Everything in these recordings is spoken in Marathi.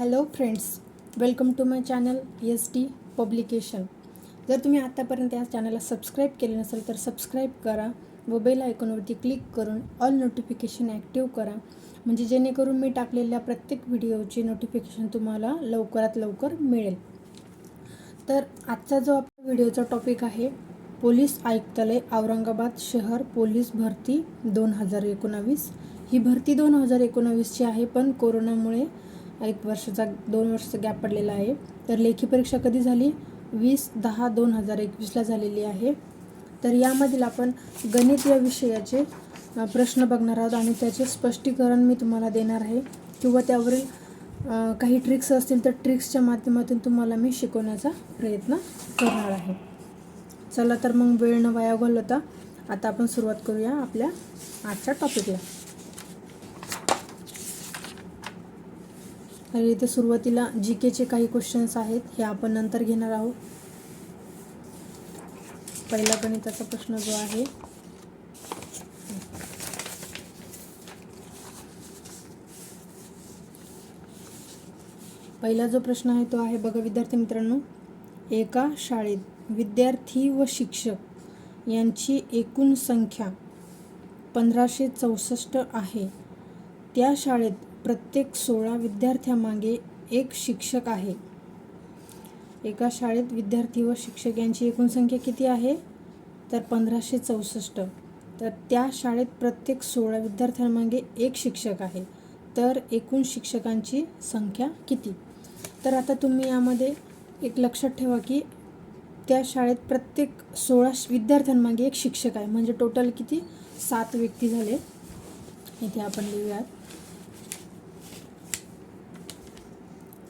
Hello friends welcome to my channel S T publication जर तुम्ही आत्तापर्यंत या चॅनलला सबस्क्राईब केले नसेल तर सबस्क्राईब करा व बेल आयकॉनवरती क्लिक करून ऑल नोटिफिकेशन ॲक्टिव्ह करा. म्हणजे जेणेकरून मी टाकलेल्या प्रत्येक व्हिडिओची नोटिफिकेशन तुम्हाला लवकरात लवकर मिळेल. तर आजचा जो आपला व्हिडिओचा टॉपिक आहे पोलीस आयुक्तालय औरंगाबाद शहर पोलीस भरती दोन हजार एकोणावीस. ही भरती दोन हजार एकोणावीसची आहे पण कोरोनामुळे एक वर्षाचा दोन वर्षाचा गॅप पडलेला आहे. तर लेखी परीक्षा कधी झाली? वीस दहा दोन हजार एकवीसला झालेली आहे. तर यामधील आपण गणित या विषयाचे प्रश्न बघणार आहोत आणि त्याचे स्पष्टीकरण मी तुम्हाला देणार आहे. किंवा त्यावरील काही ट्रिक्स असतील तर ट्रिक्सच्या माध्यमातून तुम्हाला मी शिकवण्याचा प्रयत्न करणार आहे. चला तर मग वेळ न वाया घालवता आता आपण सुरुवात करूया आपल्या आजच्या टॉपिकला तर इथे सुरुवातीला जी केचे काही क्वेश्चन्स आहेत हे आपण नंतर घेणार आहोत. पहिला गणिताचा प्रश्न जो आहे पहिला जो प्रश्न आहे तो आहे बघा विद्यार्थी मित्रांनो एका शाळेत विद्यार्थी व शिक्षक यांची एकूण संख्या पंधराशे चौसष्ट आहे. त्या शाळेत प्रत्येक सोळा विद्यार्थ्यामागे एक शिक्षक आहे. एका शाळेत विद्यार्थी व शिक्षक यांची एकूण संख्या किती आहे? तर पंधराशे चौसष्ट. तर त्या शाळेत प्रत्येक सोळा विद्यार्थ्यांमागे एक शिक्षक आहे. तर एकूण शिक्षकांची संख्या किती? तर आता तुम्ही यामध्ये एक लक्षात ठेवा की त्या शाळेत प्रत्येक सोळा विद्यार्थ्यांमागे एक शिक्षक आहे. म्हणजे टोटल किती? सात व्यक्ती झाले. इथे आपण लिहूयात.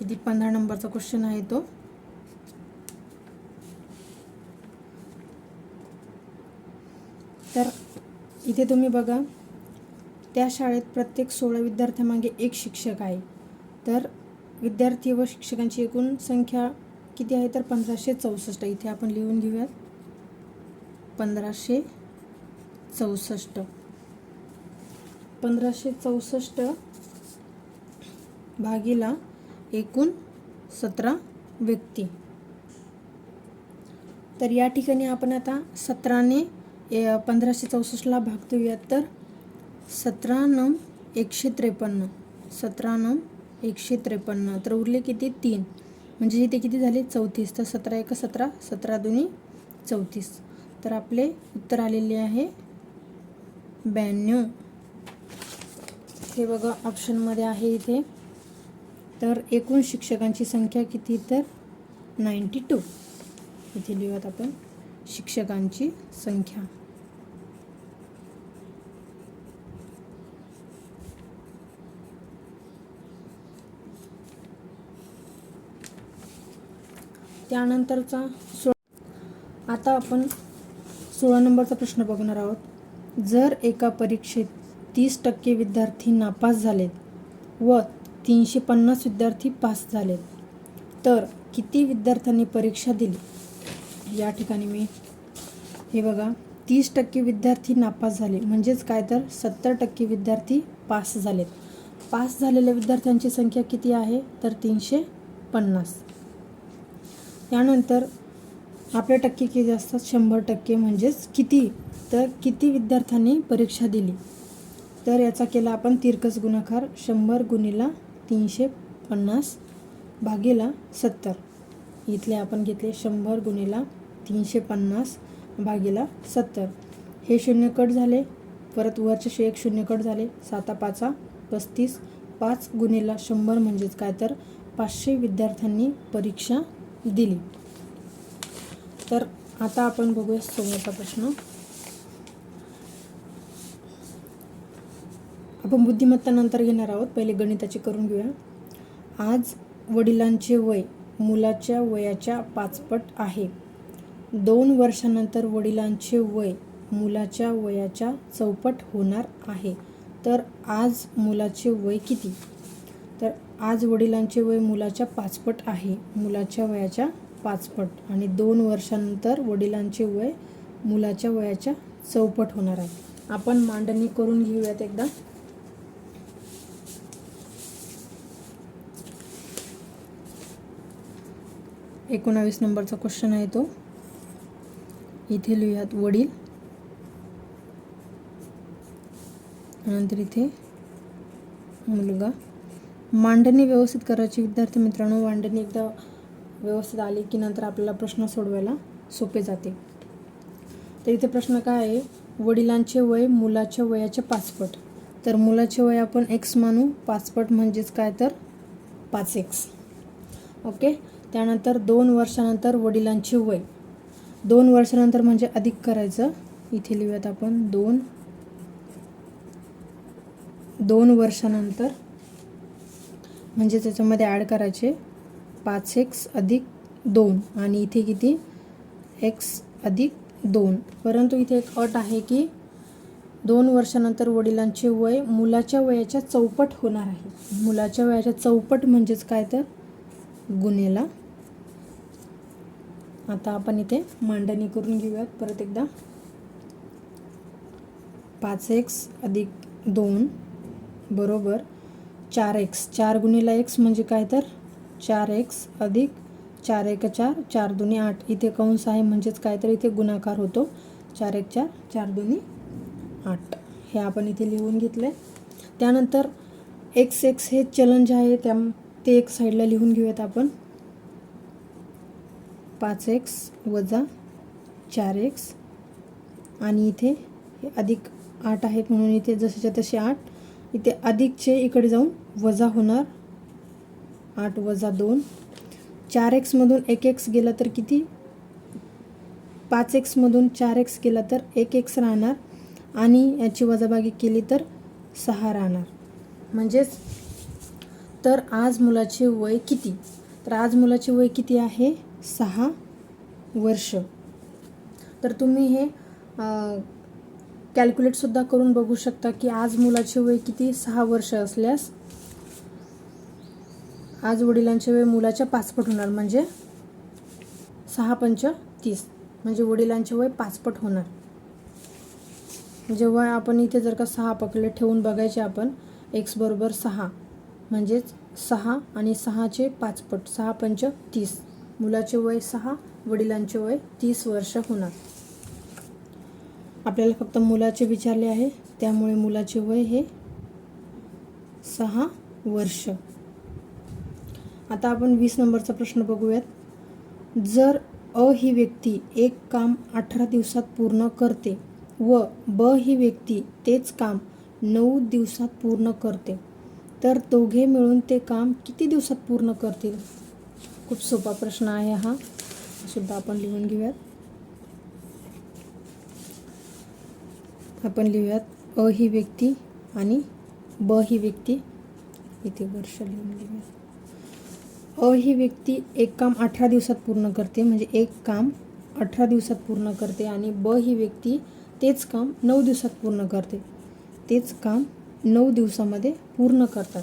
किती? पंधरा नंबरचा क्वेश्चन आहे तो. तर इथे तुम्ही बघा त्या शाळेत प्रत्येक सोळा विद्यार्थ्यामागे एक शिक्षक आहे. तर विद्यार्थी व शिक्षकांची एकूण संख्या किती आहे? तर पंधराशे चौसष्ट. इथे आपण लिहून घेऊयात. पंधराशे चौसष्ट. पंधराशे चौसष्ट भागीला एकूण सतरा व्यक्ती. तर या ठिकाणी आपण आता सतराने ए- पंधराशे चौसष्टला भाग देऊयात. तर सतरा नऊ एकशे त्रेपन्न सतरा नऊ एकशे त्रेपन्न. तर उरले किती? तीन. म्हणजे इथे किती झाले? चौतीस. तर सतरा एक सतरा सतरा दोन्ही चौतीस. तर आपले उत्तर आलेले आहे ब्याण्णव. हे बघा ऑप्शनमध्ये आहे इथे. तर एकूण शिक्षकांची संख्या किती तर? नाईंटी टू इथे लिहूयात आपण शिक्षकांची संख्या. त्यानंतरचा सो आता आपण सोळा नंबरचा प्रश्न बघणार आहोत. जर एका परीक्षेत तीस टक्के विद्यार्थी नापास झालेत व तीनशे पन्नास विद्यार्थी पास झालेत तर किती विद्यार्थ्यांनी परीक्षा दिली? या ठिकाणी मी हे बघा तीस टक्के विद्यार्थी नापास झाले. म्हणजेच काय तर? सत्तर टक्के विद्यार्थी पास झालेत. पास झालेल्या विद्यार्थ्यांची संख्या किती आहे? तर तीनशे पन्नास. यानंतर आपल्या टक्के किती असतात? शंभर टक्के म्हणजेच किती? तर किती विद्यार्थ्यांनी परीक्षा दिली? तर याचा केला आपण तिरकस गुणाकार शंभर गुणीला तीनशे पन्नास भागीला सत्तर. इथले आपण घेतले शंभर गुणेला तीनशे पन्नास भागीला सत्तर. हे शून्य कट झाले. परत वरचे शे एक शून्य कट झाले. साता पाचा पस्तीस. पाच गुणीला शंभर म्हणजेच काय तर पाचशे विद्यार्थ्यांनी परीक्षा दिली. तर आता आपण बघूया समोरचा प्रश्न. आपण बुद्धिमत्ता नंतर घेणार आहोत. पहिले गणिताचे करून घेऊया. आज वडिलांचे वय मुलाच्या वयाच्या पाचपट आहे. दोन वर्षानंतर वडिलांचे वय मुलाच्या वयाच्या चौपट होणार आहे. तर आज मुलाचे वय किती? तर आज वडिलांचे वय मुलाच्या पाचपट आहे. मुलाच्या वयाच्या पाचपट. आणि दोन वर्षानंतर वडिलांचे वय मुलाच्या वयाच्या चौपट होणार आहे. आपण मांडणी करून घेऊयात एकदा. एकोणावीस नंबरचा क्वेश्चन आहे तो. इथे लिहूयात वडील. नंतर इथे मुलगा. मांडणी व्यवस्थित करायची विद्यार्थी मित्रांनो मांडणी एकदा व्यवस्थित आली की नंतर आपल्याला प्रश्न सोडवायला सोपे जाते. तर इथे प्रश्न काय आहे? वडिलांचे वय मुलाच्या वयाच्या पाचपट. तर मुलाचे वय आपण एक्स मानू. पाचपट म्हणजेच काय तर? पाच एक्स ओके त्यानंतर दोन वर्षानंतर वडिलांचे वय. दोन वर्षानंतर म्हणजे अधिक करायचं. इथे लिहूयात आपण. दोन दोन वर्षानंतर म्हणजे त्याच्यामध्ये ॲड करायचे. पाच एक्स अधिक दोन. आणि इथे किती? एक्स अधिक दोन. परंतु इथे एक अट आहे की दोन वर्षानंतर वडिलांचे वय मुलाच्या वयाच्या चौपट होणार आहे. मुलाच्या वयाच्या चौपट म्हणजेच काय तर? गुन्हेला आता आपण इथे मांडणी करून घेऊयात. परत एकदा. पाच एक्स अधिक दोन बरोबर चार एक्स चार गुन्हेला एक्स म्हणजे काय तर? चार एक्स अधिक चार एक चार. चार दोन्ही आठ. इथे कंस आहे म्हणजेच काय तर इथे गुणाकार होतो. चार एक चार. चार दोन्ही आठ. हे आपण इथे लिहून घेतलं. आहे त्यानंतर एक्स एक्स हे चलन जे आहे त्या ते एक साईडला लिहून घेऊयात आपण. पाच एक्स वजा चार एक्स आणि इथे अधिक आठ आहेत म्हणून इथे जसेच्या तसे आठ. इथे अधिकचे इकडे जाऊन वजा होणार आठ वजा दोन. चार एक्समधून एक एक्स गेला तर किती? पाच एक्समधून चार एक्स गेला तर एक एक्स राहणार. आणि याची वजाबागी केली तर सहा राहणार. म्हणजेच तर आज मुलाचे वय किती? तर आज मुलाचे वय किती आहे? सहा वर्ष. तर तुम्ही हे कॅल्क्युलेटसुद्धा करून बघू शकता की आज मुलाचे वय किती? सहा वर्ष असल्यास आज वडिलांचे वय मुलाच्या पाचपट होणार. म्हणजे सहा पंच तीस. म्हणजे वडिलांचे वय पाचपट होणार. जेव्हा आपण इथे जर का सहा पकडले ठेवून बघायचे आपण एक्स बरोबर सहा. म्हणजेच सहा आणि सहाचे पाचपट सहा पंच तीस. मुलाचे वय सहा वडिलांचे वय तीस वर्ष होणार. आपल्याला फक्त मुलाचे विचारले आहे त्यामुळे मुलाचे वय हे सहा वर्ष. आता आपण वीस नंबरचा प्रश्न बघूयात. जर अ ही व्यक्ती एक काम अठरा दिवसात पूर्ण करते व ब ही व्यक्ती तेच काम नऊ दिवसात पूर्ण करते तर दोघे मिळून ते काम किती दिवसात पूर्ण करतील? खूप सोपा प्रश्न आहे हा. सुद्धा आपण लिहून घेऊयात. आपण लिहूयात अ ही व्यक्ती आणि ब ही व्यक्ती. इथे वर्ष लिहून घेऊयात. अ ही व्यक्ती एक काम अठरा दिवसात पूर्ण करते म्हणजे एक काम अठरा दिवसात पूर्ण करते आणि ब ही व्यक्ती तेच काम नऊ दिवसात पूर्ण करते. तेच काम नऊ दिवसामध्ये पूर्ण करतात.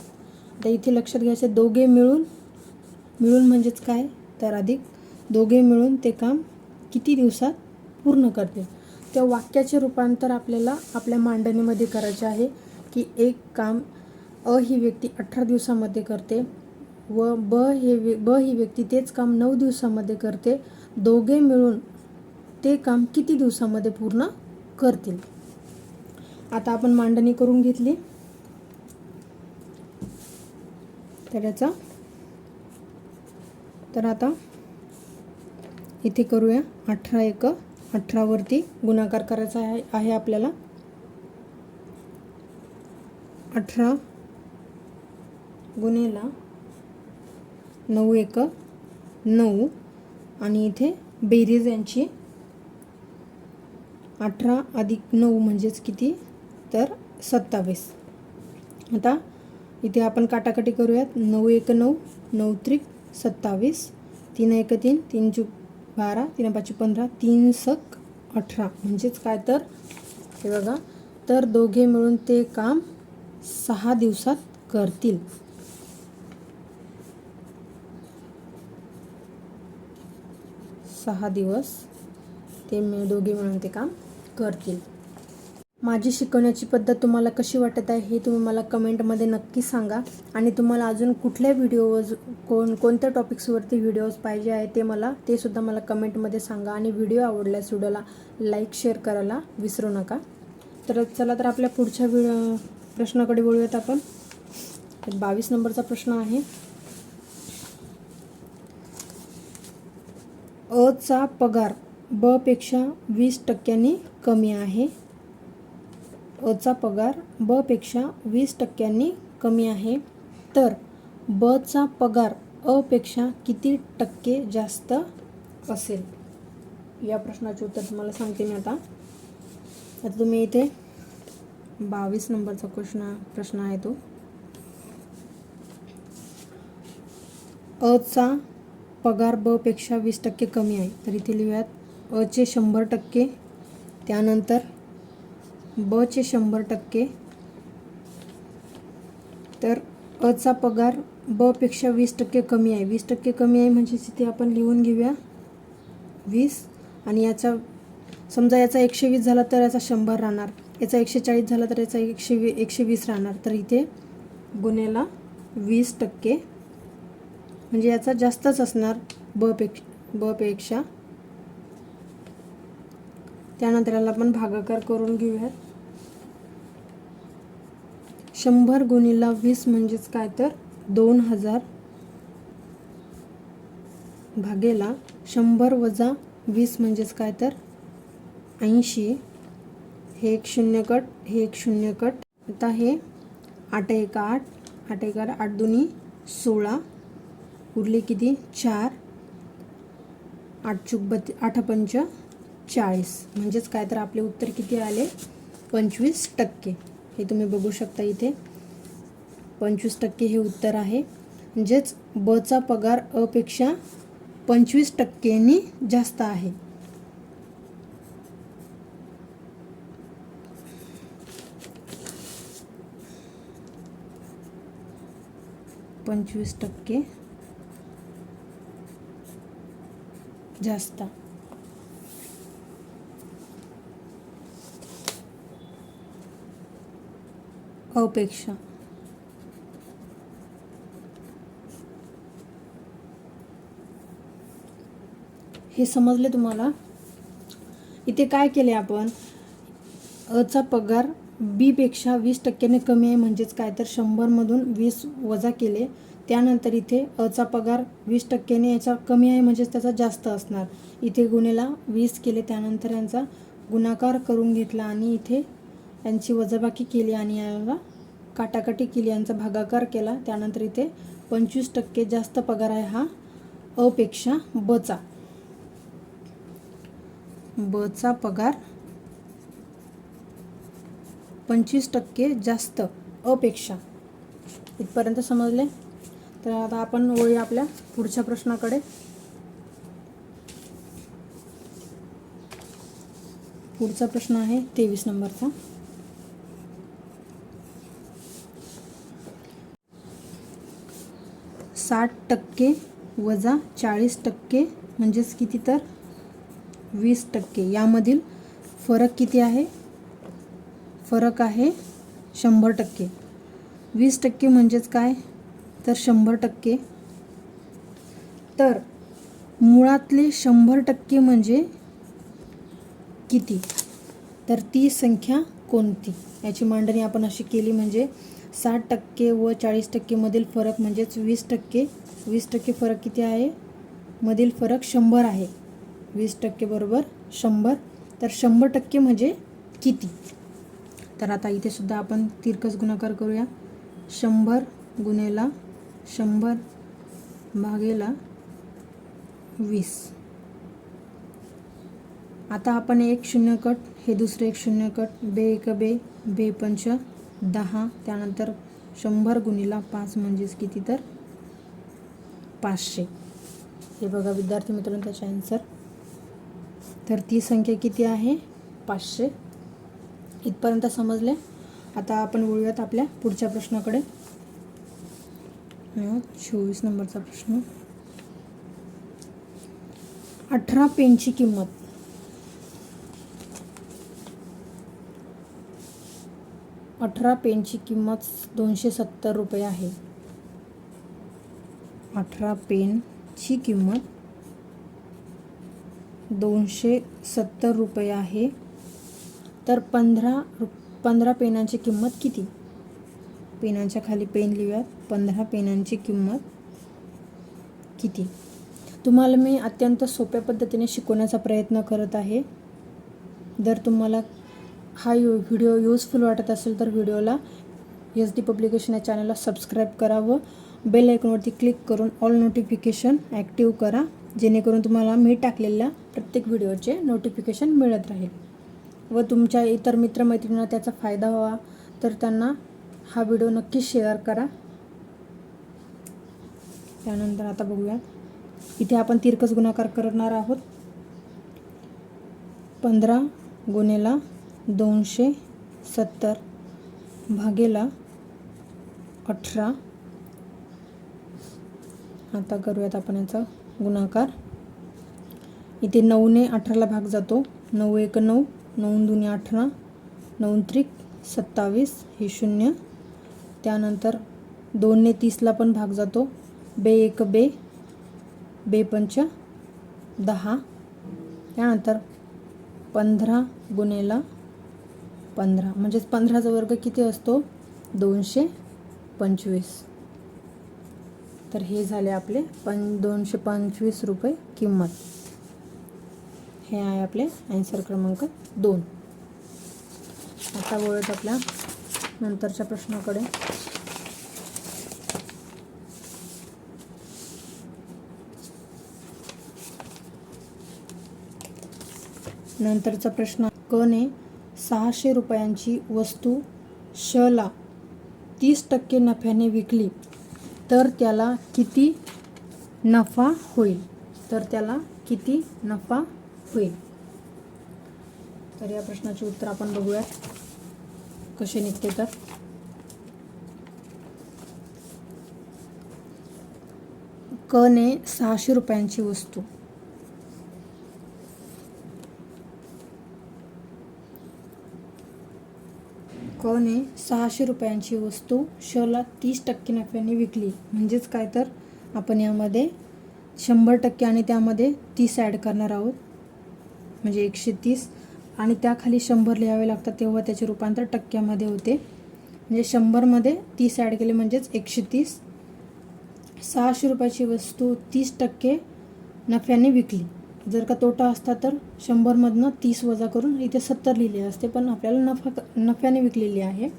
आता इथे लक्षात घ्यायचं दोघे मिळून मिळून म्हणजेच काय? तर अधिक दोघे मिळून ते काम किती दिवसात पूर्ण करते त्या वाक्याचे रूपांतर आपल्याला आपल्या मांडणीमध्ये करायचे आहे की एक काम अ ही व्यक्ती अठरा दिवसामध्ये करते व ब हे ब ही व्यक्ती तेच काम नऊ दिवसामध्ये करते. दोघे मिळून ते काम किती दिवसामध्ये पूर्ण करतील? आता आपण मांडणी करून घेतली. तर याचा तर आता इथे करूया. अठरा एक अठरावरती गुणाकार करायचा आहे आहे आपल्याला. अठरा गुन्हेला नऊ एक नऊ. आणि इथे बेरीज यांची अठरा अधिक नऊ म्हणजेच किती? तर सत्तावीस. आता इथे आपण काटाकाटी करूयात. नऊ एक नऊ नऊ त्रिक सत्तावीस तीन एक तीन तीन चूक बारा तीन पाचशे पंधरा तीन सक अठरा. म्हणजेच काय तर? हे बघा. तर दोघे मिळून ते काम सहा दिवसात करतील. सहा दिवस ते मिळ दोघे मिळून ते काम करतील. माझी शिकवण्याची पद्धत तुम्हाला कशी वाटत आहे हे तुम्ही मला कमेंटमध्ये नक्की सांगा. आणि तुम्हाला अजून कुठल्या व्हिडिओज कोण कोणत्या टॉपिक्सवरती व्हिडिओज पाहिजे आहे ते मला ते सुद्धा मला कमेंटमध्ये सांगा. आणि व्हिडिओ आवडल्यास व्हिडिओला लाईक शेअर करायला विसरू नका. तर चला तर आपल्या पुढच्या व्हिडिओ प्रश्नाकडे बोलूयात आपण. बावीस नंबरचा प्रश्न आहे. अचा पगार ब पेक्षा वीस टक्क्यांनी कमी आहे. अचा पगार बपेक्षा वीस टक्क्यांनी कमी आहे. तर बचा पगार अ पेक्षा किती टक्के जास्त असेल? या प्रश्नाचे उत्तर तुम्हाला सांगते मी आता. आता तुम्ही इथे बावीस नंबरचा प्रश्न प्रश्न आहे तो. अचा पगार बपेक्षा वीस टक्के कमी आहे. तर इथे लिहूयात अचे शंभर टक्के त्यानंतर बचे शंभर टक्के. तर अचा पगार ब पेक्षा वीस टक्के कमी आहे. वीस टक्के कमी आहे म्हणजे इथे आपण लिहून घेऊया. वीस. आणि याचा समजा याचा एकशे वीस झाला तर याचा शंभर राहणार. याचा एकशे चाळीस झाला तर याचा एकशे वी एकशे वीस राहणार. तर इथे गुन्ह्याला वीस टक्के. म्हणजे याचा जास्तच असणार ब पेक्ष ब पेक्षा. त्यानंतर याला आपण भागाकार करून घेऊयात. शंभर गुणिला वीस म्हणजेच काय तर? दोन हजार भागेला शंभर वजा वीस म्हणजेच काय तर? ऐंशी. हे एक शून्य कट हे एक शून्य कट. आता हे आठ एक आठ आठ एक आठ आठ दोन्ही सोळा. उरले किती? चार. आठ चुक बत्ती आठ पंच चाळीस. म्हणजेच काय तर आपले उत्तर किती आले? पंचवीस टक्के. हे तुम्ही बघू शकता इथे. पंचवीस टक्के हे उत्तर आहे. म्हणजेच बचा पगार अपेक्षा पंचवीस टक्क्यांनी जास्त आहे. पंचवीस टक्के जास्त. अपेक्षा. हे समजले तुम्हाला? इथे काय केले आपण? अचा पगार बी पेक्षा वीस टक्क्याने कमी आहे म्हणजेच काय तर शंभरमधून वीस वजा केले. त्यानंतर इथे अचा पगार वीस टक्क्याने याचा कमी आहे म्हणजेच त्याचा जास्त असणार. इथे गुन्हेला वीस केले त्यानंतर यांचा गुणाकार करून घेतला आणि इथे यांची वजाबाकी केली आणि याला काटाकाटी केली यांचा भागाकार केला. त्यानंतर इथे पंचवीस टक्के जास्त पगार आहे हा अपेक्षा बचा. बचा पगार पंचवीस टक्के जास्त अपेक्षा. इथपर्यंत समजले? तर आता आपण वळूया आपल्या पुढच्या प्रश्नाकडे. पुढचा प्रश्न आहे तेवीस नंबरचा. साठ टक्के वजा चाळीस टक्के म्हणजेच किती तर? वीस टक्के. यामधील फरक किती आहे? फरक आहे शंभर टक्के. वीस टक्के म्हणजेच काय? तर शंभर टक्के. तर मुळातले शंभर टक्के म्हणजे किती? तर ती संख्या कोणती? याची मांडणी आपण अशी केली म्हणजे साठ टक्के व चाळीस टक्केमधील फरक म्हणजेच वीस टक्के वीस टक्के फरक किती आहे? मधील फरक शंभर आहे. वीस टक्के बरोबर शंभर. तर शंभर टक्के म्हणजे किती? तर आता इथे सुद्धा आपण तिरकस गुणाकार करूया. शंभर गुन्हेला शंभर भागेला वीस. आता आपण एक शून्य कट हे दुसरे एक शून्य कट बे एक बे बे पंच दहा त्यानंतर शंभर गुणीला पाच म्हणजेच किती तर? पाचशे. हे बघा विद्यार्थी मित्रांनो त्याचे आन्सर तर ती संख्या किती आहे? पाचशे. इथपर्यंत समजले? आता आपण वळूयात आपल्या पुढच्या प्रश्नाकडे. चोवीस नंबरचा प्रश्न. अठरा पेनची किंमत. अठरा पेनची किंमत दोनशे सत्तर रुपये आहे. अठरा पेनची किंमत दोनशे सत्तर रुपये आहे. तर पंधरा रु पंधरा पेनांची किंमत किती? पेनांच्या खाली पेन लिहूयात. पंधरा पेनांची किंमत किती? तुम्हाला मी अत्यंत सोप्या पद्धतीने शिकवण्याचा प्रयत्न करत आहे. जर तुम्हाला हा यू व्हिडिओ यूजफुल वाटत असेल तर व्हिडिओला एस डी पब्लिकेशन या चॅनलला सबस्क्राईब करा व बेल आयकॉनवरती क्लिक करून ऑल नोटिफिकेशन ॲक्टिव्ह करा जेणेकरून तुम्हाला मी टाकलेल्या प्रत्येक व्हिडिओचे नोटिफिकेशन मिळत राहील. व तुमच्या इतर मित्रमैत्रिणींना त्याचा फायदा व्हावा. तर त्यांना हा व्हिडिओ नक्की शेअर करा. त्यानंतर आता बघूया इथे आपण तिरकस गुणाकार करणार आहोत. पंधरा गुन्हेला दोनशे सत्तर भागेला अठरा. आता करूयात आपण याचा गुणाकार. इथे नऊने अठराला भाग जातो. नऊ एक नऊ नऊ दुने अठरा नऊ त्रिक सत्तावीस हे शून्य. त्यानंतर दोनने तीसला पण भाग जातो. बे एक बे बे पंच दहा. त्यानंतर पंधरा गुणेला पंधरा. म्हणजेच पंधराचा वर्ग किती असतो? दोनशे पंचवीस. तर हे झाले आपले पण दोनशे पंचवीस रुपये किंमत. हे आहे आपले ॲन्सर क्रमांक दोन. आता वळत आपल्या नंतरच्या प्रश्नाकडे. नंतरचा प्रश्न कने सहाशे रुपयांची वस्तू शला तीस टक्के नफ्याने विकली तर त्याला किती नफा होईल? तर त्याला किती नफा होईल? तर या प्रश्नाचे उत्तर आपण बघूयात. कसे निघते तर? कने सहाशे रुपयांची वस्तू. कने सहाशे रुपयांची वस्तू शला तीस टक्के नफ्याने विकली. म्हणजेच काय तर? आपण यामध्ये शंभर टक्के आणि त्यामध्ये तीस ॲड करणार आहोत. म्हणजे एकशे तीस. आणि त्याखाली शंभर लिहावे लागतात तेव्हा त्याचे रूपांतर टक्क्यामध्ये होते. म्हणजे शंभरमध्ये तीस ॲड केले म्हणजेच एकशे तीस. सहाशे रुपयाची वस्तू तीस टक्के नफ्याने विकली. जर का तोटा असता तर शंभरमधनं तीस वजा करून इथे सत्तर लिहिले असते पण आपल्याला नफा नफ्याने विकलेली आहे.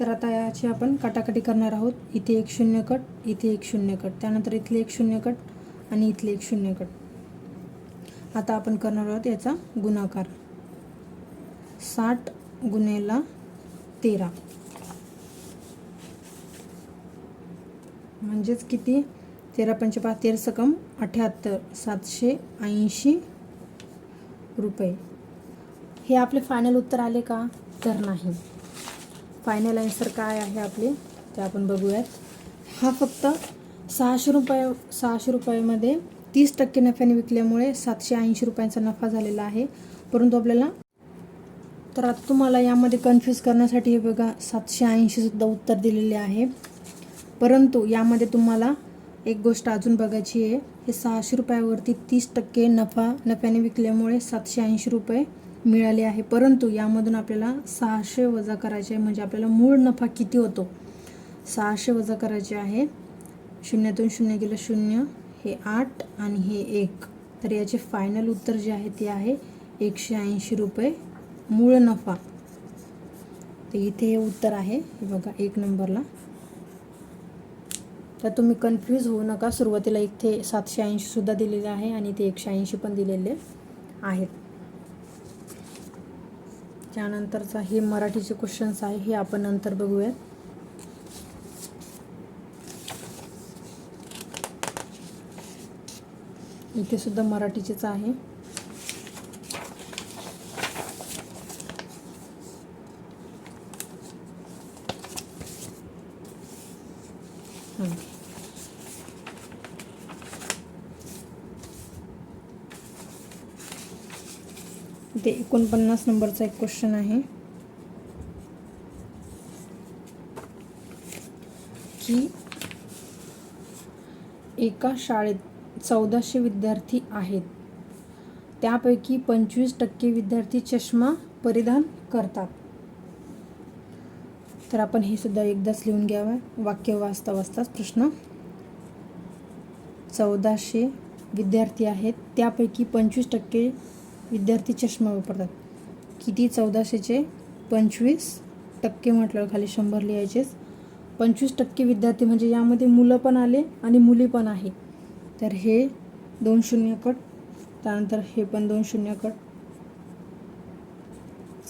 तर आता याची आपण काटाकाटी करणार आहोत. इथे एक शून्य कट इथे एक शून्य कट त्यानंतर इथले एक शून्य कट आणि इथले एक शून्य कट. आता आपण करणार आहोत याचा गुणाकार. साठ गुणेला तेरा. म्हणजेच किती? तेरा पंच पाच तेरा सकम अठ्याहत्तर सातशे ऐंशी रुपये. हे आपले फायनल उत्तर आले का? तर नाही. फायनल आन्सर काय आहे आपले? ते आपण बघूयात. हा फक्त सहाशे रुपये सहाशे रुपयामध्ये तीस टक्के नफ्याने विकल्यामुळे सातशे ऐंशी रुपयांचा नफा झालेला आहे. परंतु आपल्याला तर आता तुम्हाला यामध्ये कन्फ्यूज करण्यासाठी हे बघा सातशे ऐंशीसुद्धा उत्तर दिलेले आहे. परंतु यामध्ये तुम्हाला एक गोष्ट अजून बघायची आहे. हे सहाशे रुपयावरती तीस टक्के नफा नफ्याने विकल्यामुळे सातशे ऐंशी रुपये मिळाले आहे. परंतु यामधून आपल्याला सहाशे वजा करायचे आहे म्हणजे आपल्याला मूळ नफा किती होतो? सहाशे वजा करायचे आहे. शून्यातून शून्य गेलं शून्य हे आठ आणि हे एक. तर याचे फायनल उत्तर जे आहे ते आहे एकशे ऐंशी रुपये मूळ नफा. तर इथे हे उत्तर आहे. हे बघा एक नंबरला. तर तुम्ही कन्फ्यूज होऊ नका. सुरुवातीला इथे सातशे ऐंशीसुद्धा दिलेले आहे आणि ते एकशे ऐंशी पण दिलेले आहेत. त्यानंतरचा हे मराठीचे क्वेश्चन्स आहे. हे आपण नंतर बघूयात. इथे सुद्धा मराठीचेच आहे हं. इथे एकोणपन्नास नंबरचा एक क्वेश्चन आहे. की एका शाळेत चौदाशे विद्यार्थी आहेत. त्यापैकी पंचवीस टक्के विद्यार्थी चष्मा परिधान करतात. तर आपण हे सुद्धा एकदाच लिहून घ्यावं. वाक्य वाचता वाचताच प्रश्न. चौदाशे विद्यार्थी आहेत. त्यापैकी पंचवीस टक्के विद्यार्थी चष्मा वापरतात. किती? चौदाशेचे. पंचवीस टक्के म्हटलं खाली शंभर लिहायचेच पंचवीस टक्के विद्यार्थी म्हणजे यामध्ये मुलं पण आले आणि मुली पण आहे. तर हे दोन शून्य कट. त्यानंतर हे पण दोन शून्य कट.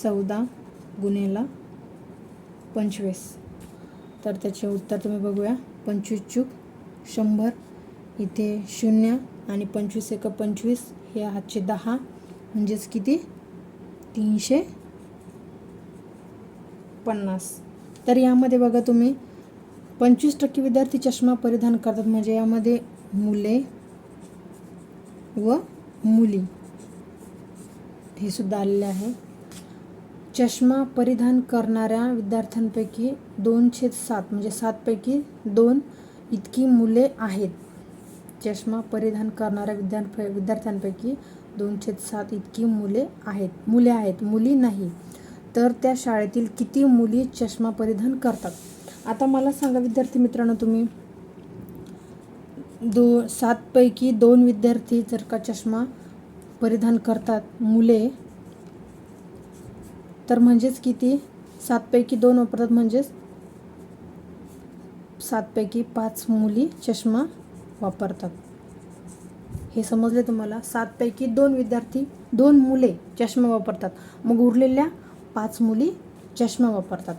चौदा गुन्हेला पंचवीस. तर त्याचे उत्तर तुम्ही बघूया. पंचवीस चूक शंभर. इथे शून्य आणि पंचवीस एक पंचवीस. हे हातचे दहा. म्हणजेच किती? तीनशे पन्नास. तर यामध्ये बघा तुम्ही पंचवीस टक्के विद्यार्थी चष्मा परिधान करतात. म्हणजे यामध्ये मुले व मुली. हे सुद्धा आलेले आहे. चष्मा परिधान करणाऱ्या विद्यार्थ्यांपैकी दोनशे सात म्हणजे सातपैकी दोन इतकी मुले आहेत. चष्मा परिधान करणाऱ्या विद्यार्थ्या विद्यार्थ्यांपैकी दोनशे सात इतकी मुले आहेत. मुले आहेत. मुली नाही. तर त्या शाळेतील किती मुली चष्मा परिधान करतात? आता मला सांगा विद्यार्थी मित्रांनो तुम्ही. दो सातपैकी दोन विद्यार्थी जर का चष्मा परिधान करतात मुले तर म्हणजेच किती? सातपैकी दोन वापरतात म्हणजेच सातपैकी पाच मुली चष्मा वापरतात. हे समजले तुम्हाला? सातपैकी दोन विद्यार्थी दोन मुले चष्मा वापरतात. मग उरलेल्या पाच मुली चष्मा वापरतात.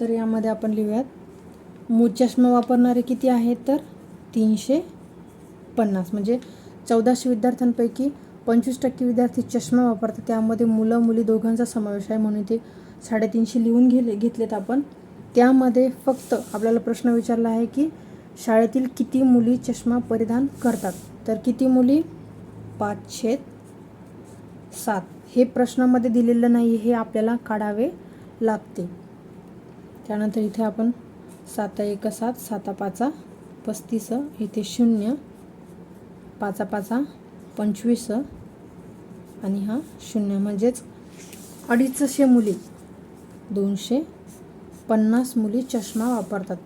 तर यामध्ये आपण लिहूयात. मू चष्मा वापरणारे किती आहेत तर? तीनशे पन्नास. म्हणजे चौदाशे विद्यार्थ्यांपैकी पंचवीस टक्के विद्यार्थी चष्मा वापरतात. त्यामध्ये मुलं मुली दोघांचा समावेश आहे म्हणून ते साडेतीनशे लिहून घेले घेतलेत आपण. त्यामध्ये फक्त आपल्याला प्रश्न विचारला आहे की शाळेतील किती मुली चष्मा परिधान करतात? तर किती मुली? पाचशे सात. हे प्रश्नामध्ये दिलेलं नाही हे आपल्याला काढावे लागते. त्यानंतर इथे आपण साता एक सात साता पाचा पस्तीस इथे शून्य पाचा पाचा पंचवीस आणि हा शून्य. म्हणजेच अडीचशे मुली. दोनशे पन्नास मुली चष्मा वापरतात.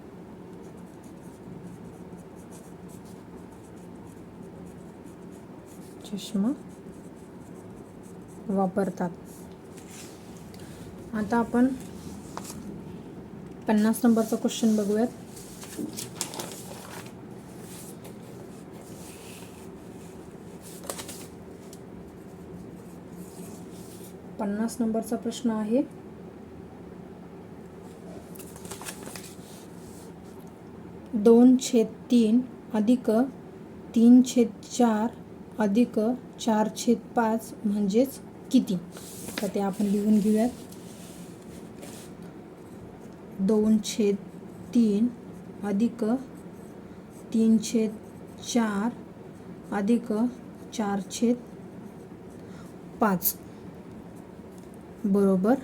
चष्मा वापरतात. आता आपण पन्नास नंबरचा क्वेश्चन बघूयात. पन्नास नंबरचा प्रश्न आहे. दोन छेद तीन अधिक तीन छेद चार अधिक चार छेद पाच म्हणजेच किती? तर ते आपण लिहून घेऊयात. दोन छेद तीन अधिक तीन छेद चार अधिक चार छेद पाच. बरोबर?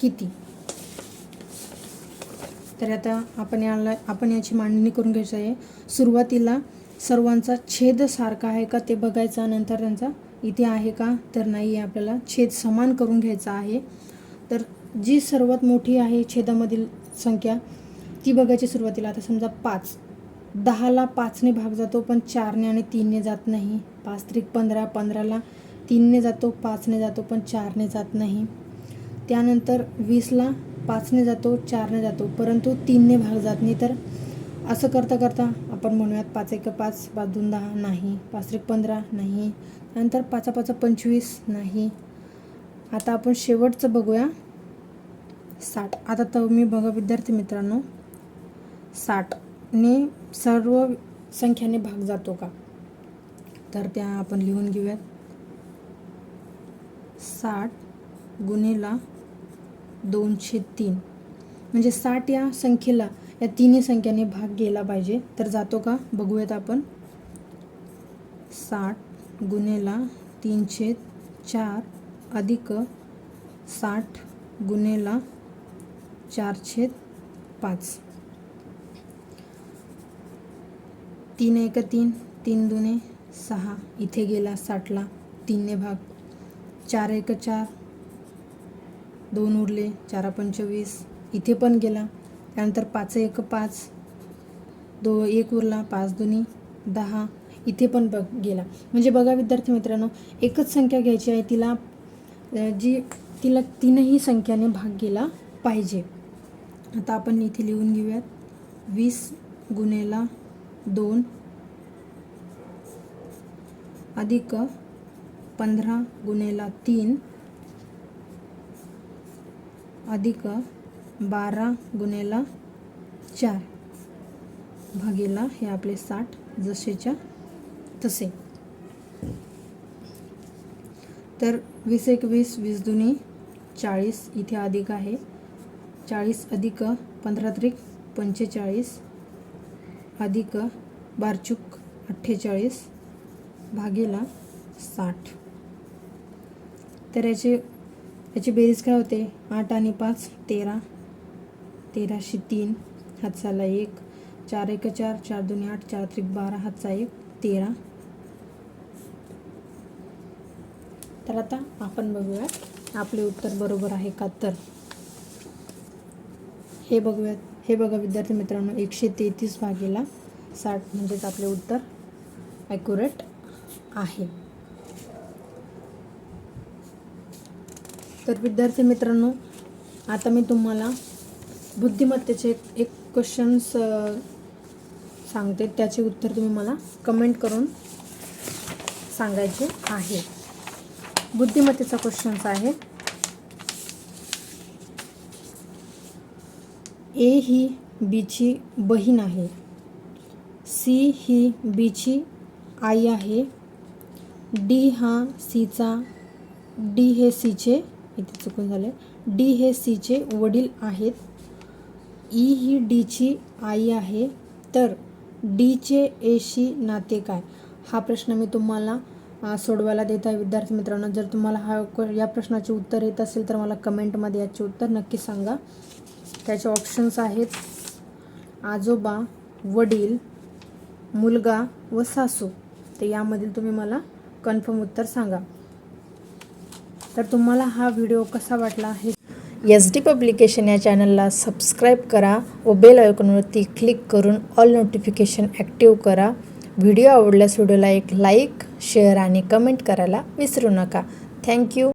किती? तर आता आपण याला आपण याची मांडणी करून घ्यायची आहे. सुरुवातीला सर्वांचा छेद सारखा आहे का ते बघायचा नंतर त्यांचा इथे आहे का तर नाही आहे आपल्याला छेद समान करून घ्यायचा आहे. तर जी सर्वात मोठी आहे छेदामधील संख्या ती बघायची सुरुवातीला. आता समजा पाच. दहाला पाचने भाग जातो पण चारने आणि तीनने जात नाही. पाच त्रिक पंधरा पंधराला तीनने जातो पाचने जातो पण चारने जात नाही. त्यानंतर वीसला पाचने जातो चारने जातो परंतु तीनने भाग जात नाही. तर असं करता करता आपण म्हणूयात पाच एक पाच पाच दोन दहा नाही पाच एक पंधरा नाही नंतर पाचा पाच पंचवीस नाही. आता आपण शेवटचं बघूया. साठ. आता तर मी बघा विद्यार्थी मित्रांनो साठने सर्व संख्याने भाग जातो का? तर त्या आपण लिहून घेऊयात. साठ गुन्हेला दोनशे तीन. म्हणजे साठ या संख्येला या तिन्ही संख्याने भाग गेला पाहिजे. तर जातो का? बघूयात आपण. साठ गुन्हेला तीनशे चार अधिक साठ गुन्हेला चारशे पाच. तीन एक तीन तीन दुने सहा. इथे गेला साठला. तीनने भाग. चार एक चार. दोन उरले. चारा पंचवीस इथे पण गेला. त्यानंतर पाच एक पाच दो एक उरला पाच दोन्ही दहा. इथे पण बघ गेला. म्हणजे बघा विद्यार्थी मित्रांनो एकच संख्या घ्यायची आहे तिला जी तिला तीनही संख्याने भाग गेला पाहिजे. आता आपण इथे लिहून घेऊयात. वीस गुणेला दोन अधिक पंधरा गुणेला तीन अधिक बारा गुणेला चार. भागेला हे आपले साठ जसेच्या तसे. तर वीस एक वीस वीस दुनी चाळीस इथे अधिक आहे. चाळीस अधिक पंधरा त्रिक पंचेचाळीस अधिक बारचूक अठ्ठेचाळीस भागेला साठ. तर याचे याची बेरीज काय होते? आठ आणि पाच तेरा. तेराशे तीन हातचाला एक चार एक चार चार दोन्ही आठ चार त्रिक बारा हातचा एक तेरा. तर आता आपण बघूयात आपले उत्तर बरोबर आहे का तर? हे बघूयात हे बघा विद्यार्थी मित्रांनो एकशे तेहतीस भागेला साठ म्हणजेच आपले उत्तर ॲक्युरेट आहे. तर विद्यार्थी मित्रांनो आता मी तुम्हाला बुद्धिमत्तेचे एक क्वेश्चन्स सांगते. त्याचे उत्तर तुम्ही मला कमेंट करून सांगायचे आहे. बुद्धिमत्तेचा क्वेश्चन्स आहे. ए ही बीची बहीण आहे. सी ही बीची आई आहे. डी हा सीचा डी हे सीचे इथे चुकून झाले डी हे सीचे वडील आहेत. ई ही डीची आई आहे तर डीचे एशी नाते काय? हा प्रश्न मी तुम्हाला सोडवायला देत आहे. विद्यार्थी मित्रांनो जर तुम्हाला हा क- या प्रश्नाचे उत्तर येत असेल तर मला कमेंटमध्ये याचे उत्तर नक्की सांगा. त्याचे ऑप्शन्स आहेत आजोबा वडील मुलगा व सासू. तर यामधील तुम्ही मला कन्फर्म उत्तर सांगा. तर तुम्हाला हा व्हिडिओ कसा वाटला हे एस डी पब्लिकेशन या चॅनलला सबस्क्राईब करा व बेल आयकॉनवरती क्लिक करून ऑल नोटिफिकेशन ॲक्टिव्ह करा. व्हिडिओ आवडल्यास व्हिडिओला एक लाईक शेअर आणि कमेंट करायला विसरू नका. थँक्यू